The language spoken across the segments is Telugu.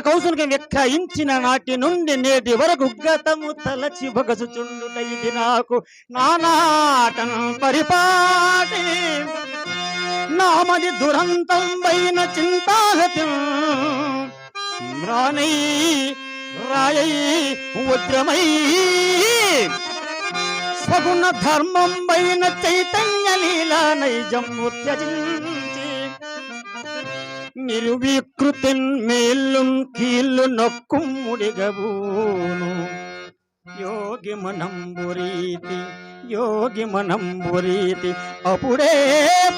కౌసునికి విక్రయించిన నాటి నుండి నేటి వరకు గతము తలచి బగసుచుండుట ఇది నాకు నానాటం పరిపాటి. నామది దురంతం పైన చింతాహతి రానై రాయై ఉద్రమై. సగుణ ధర్మం పైన చైతన్య లీలా నైజం త్యజించి నిర్వికృతిన్ మేల్లున్ కీళ్ళు నొక్కుముడిగబూను యోగి మనంబురీతి యోగి మనంబురీతి. అప్పుడే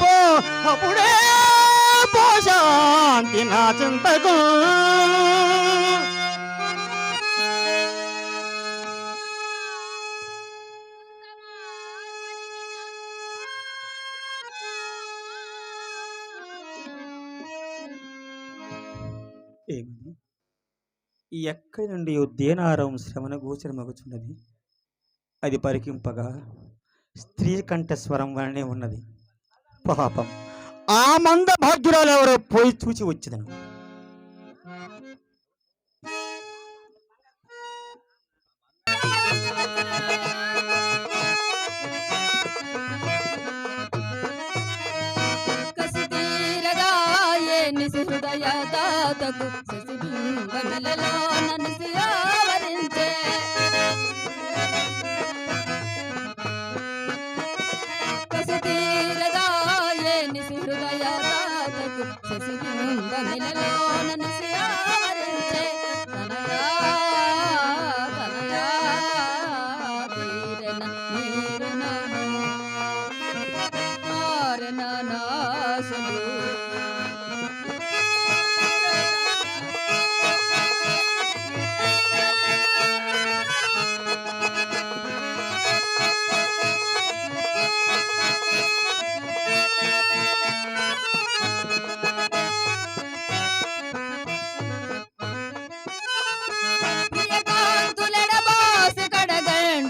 పో అప్పుడే పో శాంతి నా చింతకు. ఎక్కడి నుండి దేనారం శ్రవణ గోచరమగుచున్నది అది పరికింపగా స్త్రీ కంఠస్వరం వలనే ఉన్నది. పాపం. ఆ మంద భాగ్యురాలు ఎవరో పోయి చూచి వచ్చిదను. కసి తీరగా ఏ నిసి హృదయ దాతకు ಸಸಿ ನಿಂದ ನಿಲಲೋ ನನಸೆಯ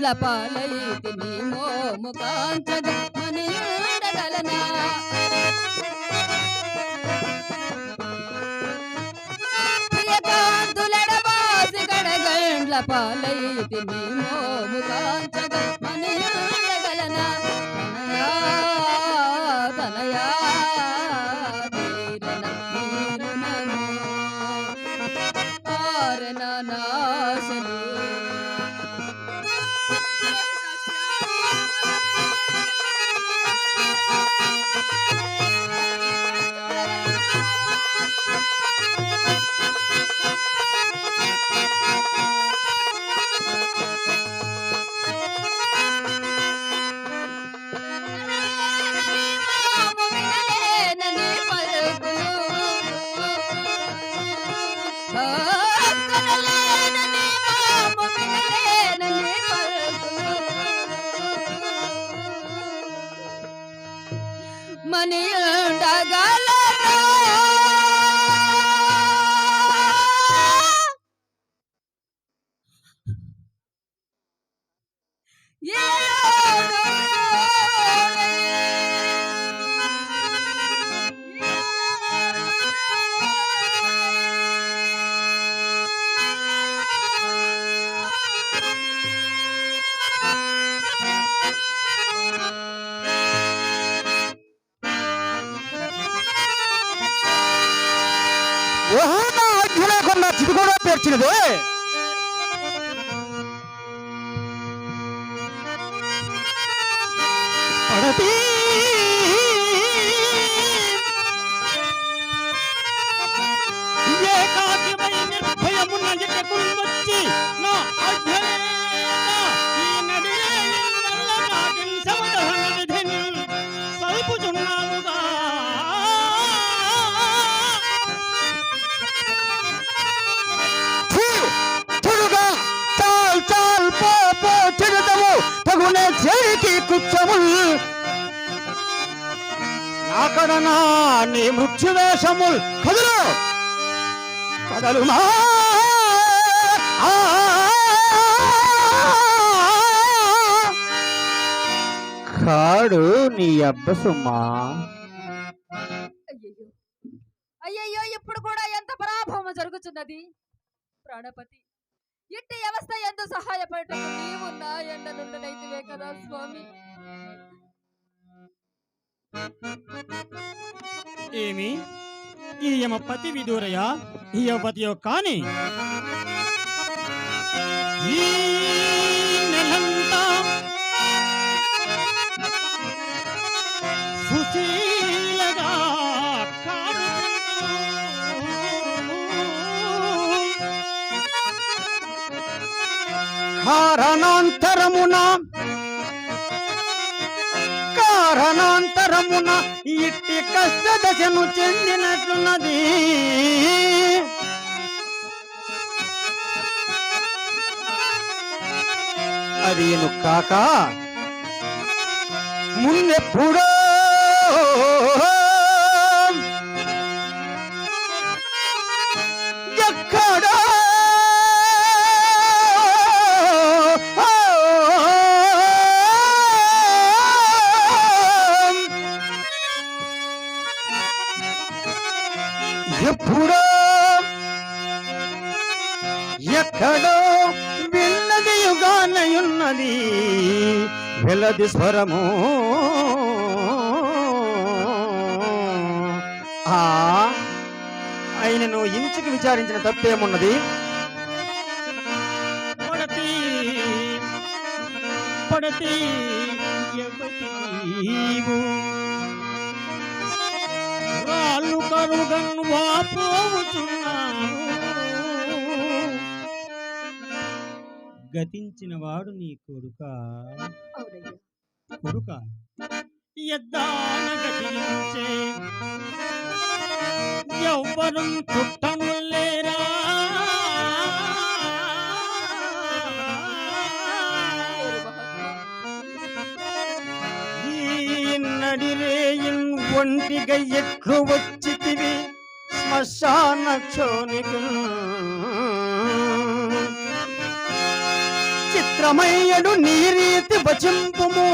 కడగండ్ల పాలైతి నీ మోము కాంచగ మనియుండగలనా ప్రియకాంతులెడబాసి గడగండ్ల పాలైతి నీ ಮನೆಯೊಂಡಗ ರಹುನ ಅಜ್ಜುಲಕನ್ನ ಚಿದುಕೊಂಡ ಪೇರ್ಚಿನದು ಅಡತಿ ಏಕಾಕಿ నాకడనా నీ మృత్యువేషముల్ కదులు. కదలుమా కాడు నీ అబ్బసుమ్మా అయ్యయ్యో. అయ్యయ్యో ఇప్పుడు కూడా ఎంత పరాభవం జరుగుతున్నది? ప్రాణపతి ఇట్టి వ్యవస్థ ఎంత సహాయపడటం నీవు నా ఎండ నుండినైతివే కదా స్వామి. ఏమి? ఈయమ పతి విదూరయ ఈ యువతియో కాని? ఈ నెలంతా సుశీలగా కాలమున ఇట్టి కష్ట దశను చెందినట్లున్నది. అది కాక ముందెప్పుడో విన్నది వెలది స్వరము. ఆ ఆయనను ఇంచుకు విచారించిన తప్పేమున్నది? పడతి పడతి ఎవతీవు రాళ్ళు కరుగన్ వాపోవుచున్నాను గతించిన వాడు నీ కొడుక? కొడుక? ఎద్దాన గతించే. ఎవ్వరు చుట్టము లేరా? నడిరేయిన్ ఒంటిగా ఎక్కువ వచ్చితివి శ్మశాన క్షోణికు చిత్రమయ్యడు నీ రీతి వచింపుము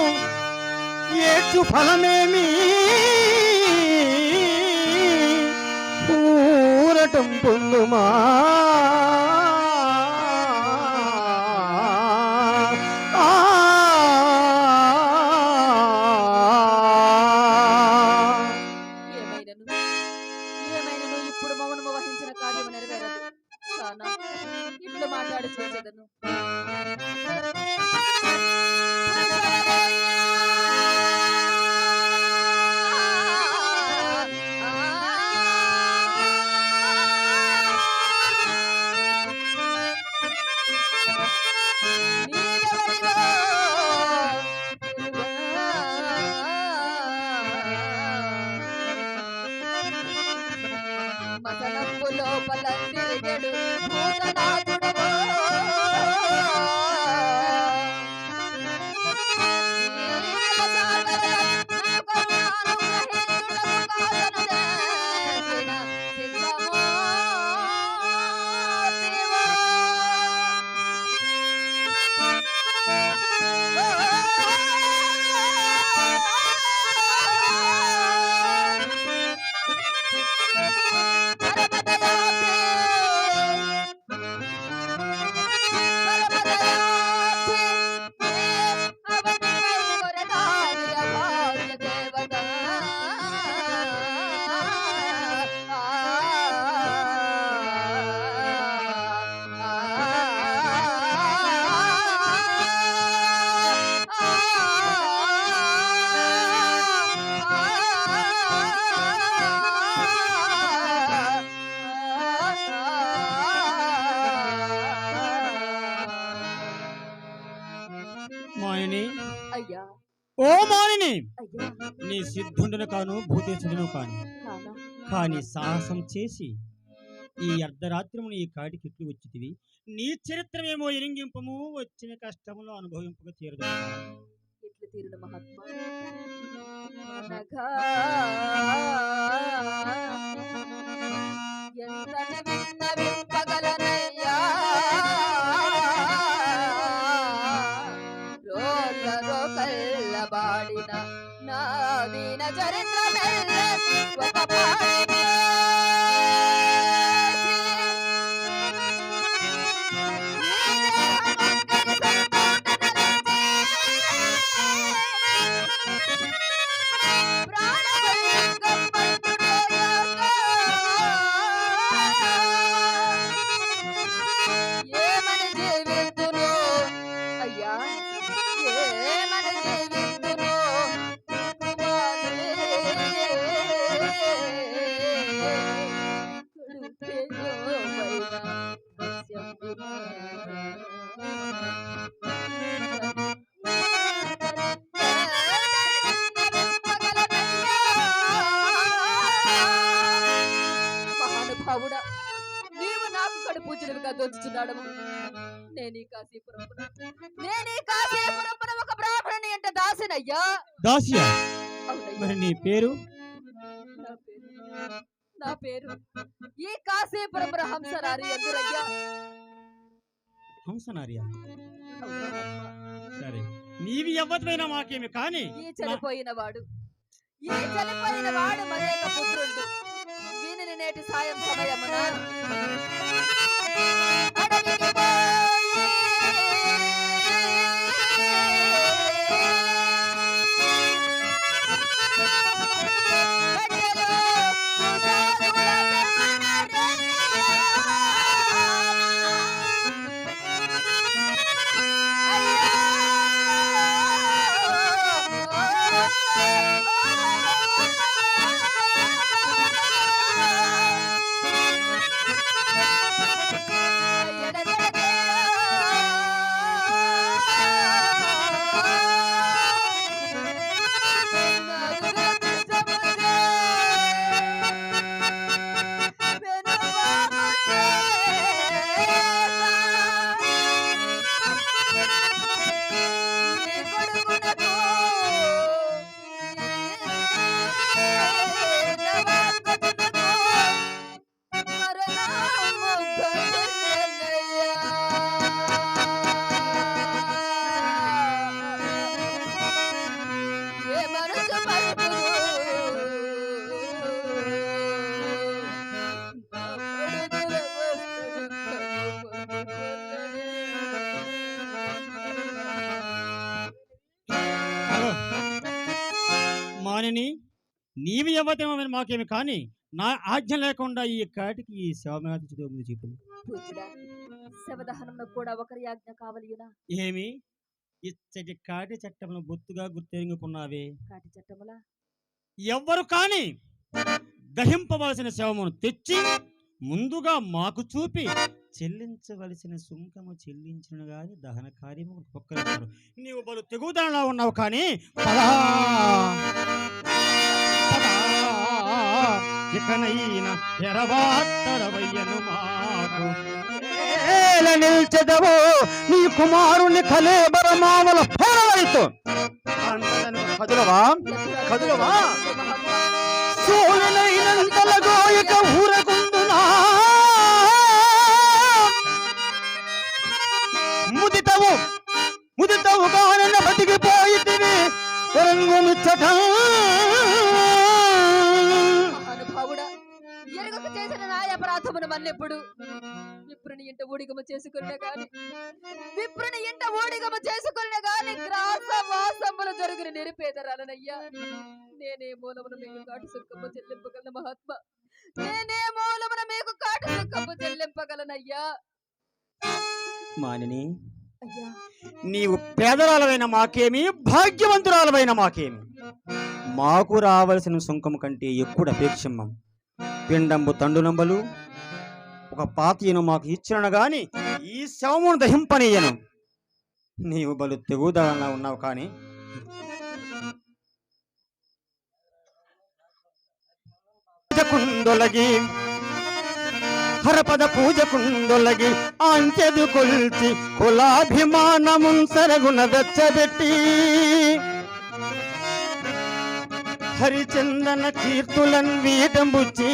ఏచు ఫలమేమి? ఊరటం పొందుమా మసనప్పు లోపల తిరిగడు భూతనాథ అయ్యా. ఓ అయ్యా. నీ సిద్ధుండును కాను భూతేశుడును కాను. కానా? కాని సాహసం చేసి ఈ అర్ధరాత్రమును ఈ కాటికి ఎట్లు వచ్చితివి. నీ చరిత్రమేమో ఇరింగింపము వచ్చిన కష్టములో అనుభవింపక తీరదు. తీరుడు మహాత్మా? కల్లబాడిన నా ఈ కాశీపురపున నేను ఈ కాశీపురపున ఒక బ్రాహ్మణుని అంటే దాసినయ్యా? దాసియా? అవునయ్యా. మరి నీ పేరు? నా పేరు. నా పేరు. ఈ కాశీపురపుర హంసరారి ఎదురయ్యా? హంసనార్య? అవునమ్మా. సరే. నీవి ఎవ్వతమైనా మాకేమి కానీ ఈ చనిపోయిన వాడు. ఈ చనిపోయిన వాడు మరేక పుత్రుడు. వీనిని నేటి సాయం సమయమున. అడవికి ఎవ్వతేమని మాకేమి కానీ నా ఆజ్ఞ లేకుండా ఈ కాటికి ఈ శవమాతితో ముందు చెప్పు. శవదహనంలో కూడా ఒకరి ఆజ్ఞ కావలియునా? ఏమి? ఇచ్చటి కాటి చట్టమును బొత్తుగా గుర్తెరుగుకున్నావే. కాటి చట్టముల? ఎవ్వరు కాని దహింపవలసిన శవమును తెచ్చి ముందుగా మాకు చూపి చెల్లించవలసిన సుంకము చెల్లించిన గాని దహన కార్యము ఒక్కరు నీవు బలు తెగుదనలా ఉన్నావు కానీ ఇకనైనా ఎరవాట్టరవయ్యను మాకు. ఏల నిల్చెదవో నీ కుమారుని కలేబరమావల పోరవైతు. కదులవా? కదులవా? ఊరకుందునా ముదితవు ముదితవు కానన బతికిపోయితివి. అపరాధమును మన్నెప్పుడు విప్రుని ఇంట ఊడిగము చేసుకున్న గాని విప్రుని ఇంట ఊడిగము చేసుకున్న గాని గ్రాస వాసములు జరుగుని నిరుపేదరాలనయ్యా నేనే మూలమున మీకు కాటు సుఖము చెల్లింపగలను మహాత్మ. నేనే మూలమున మీకు కాటు సుఖము చెల్లింపగలనయ్యా. మానిని అయ్యా. నీవు పేదరాలమైన మాకేమి భాగ్యవంతురాలమైన మాకేమి? మాకు రావలసిన సుంకం కంటే ఎక్కువ అపేక్షమ్మం పిండంబు తండునంబలు ఒక పాతీయను మాకు ఇచ్చినను గాని ఈ శవమును దహింపనీయను. నీవు బలు తెగుదలంగా ఉన్నావు కానీ కుందొలగి హరపద పూజ కుందొలగి అంచెదు కొల్చి కులాభిమానము సరగున వెచ్చబెట్టి హరిచందన కీర్తులన్ వీటంబుచ్చి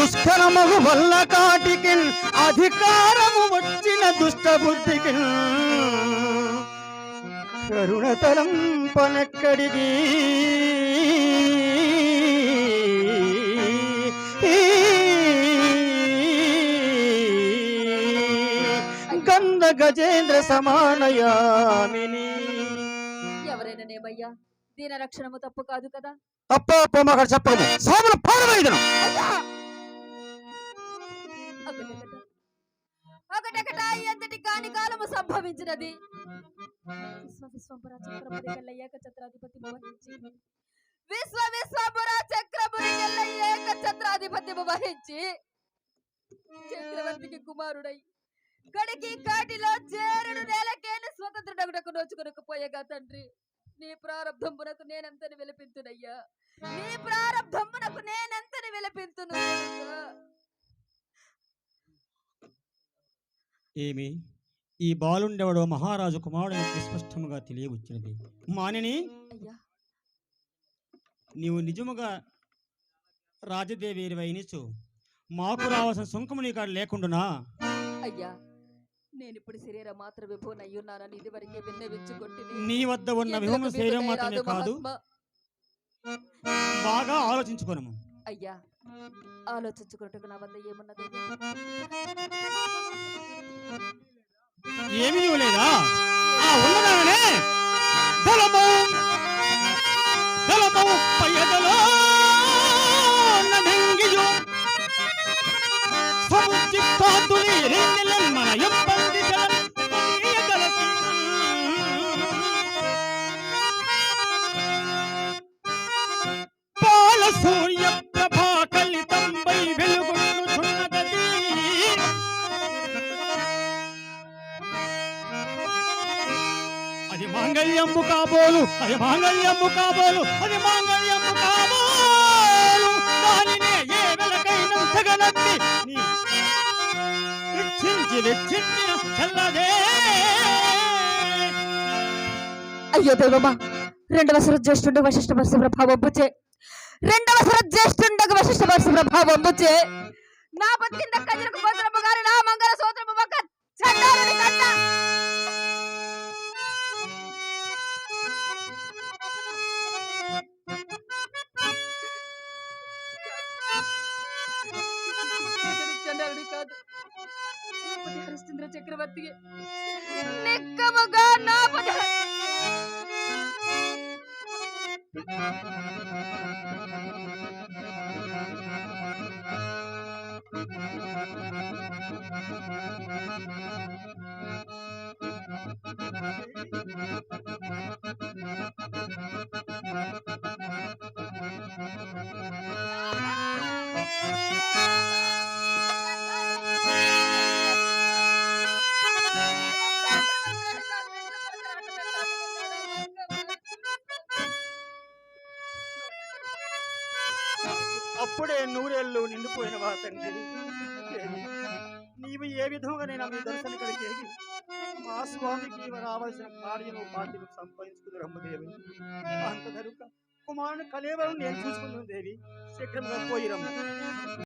దుష్కరమగు వల్ల కాటికి అధికారము వచ్చిన దుష్ట బుద్ధికి కరుణతరం పనక్కడిది గంధ గజేంద్ర సమానయామిని. ఎవరైనా నేమయ్యా? దీన రక్షణము తప్పు కాదు కదా? అప్ప పొమ్మగడ చెప్పము సోమల పారవైదను. ఒకటొకట ఎంతటి కాని కాలము సంభవించినది. విశ్వ విశ్వంపుర చక్రపురి గల్లయ్యాక ఛత్రాధిపతి వహించి విశ్వ విశ్వంబర చక్రపురి గల్లయ్యాక ఛత్రాధిపతి వహించి చక్రవర్తికి కుమారుడై కడికి కాటిలో చేరుడు నేలకేని స్వతంత్రుడగుటకు నోచుకొనకపోయేగా తండ్రి నీ ప్రారంభంపునకు నేనెంతని విలపింతునయ్యా? నీ ప్రారంభంపునకు నేనెంతని విలపింతును ఏమి? ఈ బాలుండెవడో మహారాజు కుమారుడికి స్పష్టముగా తెలియవచ్చినది. మానిని అయ్యా. నీవు నిజముగా రాజదేవి వైనిచు మాకు రావాల్సిన సుంకము నీ కాడ లేకుండానా? అయ్యా నేను ఇప్పుడు శరీరం మాత్రమే పోనయ్యున్నానని ఇది వరకే విన్నవించుకుంటే నీ వద్ద ఉన్న విహమ శరీరం మాత్రమే కాదు. బాగా ఆలోచించుకోనము. అయ్యా ఆలోచించుకున్నట్టుగా నా వద్ద ఏమున్నది? ఏమీ ఇవ్వలేదా? ఆ ఉన్నదాననే దళము దళము పయ్యదలో మాంగళ్యము కాబోలు అది మాంగళ్యము కాబోలు అది మాంగళ్యము కాబోలు. దానినే ఏ వెలకైనా తగనత్తి వెచ్చించి వెచ్చించిన చల్లదే. అయ్యో దేవమ్మా రెండవ సర జ్యేష్ఠుండగ వశిష్ఠ పరశు ప్రభావం బుచ్చే రెండవ సర జ్యేష్ఠుండగ వశిష్ఠ పరశు ప్రభావం బుచ్చే నా బతికింద కజరకు గోత్రము గారి నా మంగళ సూత్రము ఒక చండాలని కన్న నూరేళ్ళు నిండిపోయిన తండ్రి నీవు ఏ విధంగా నేను మీ దర్శన కలిగేది? మా స్వామికి రావాల్సిన కార్యము బాధ్యత సంపాదించుకుని రమ్మదేవి అంత కనుక కుమారుని కలేవరం నేను చూసుకున్నాను దేవి. శీఘ్రంగా పోయి రమ్మ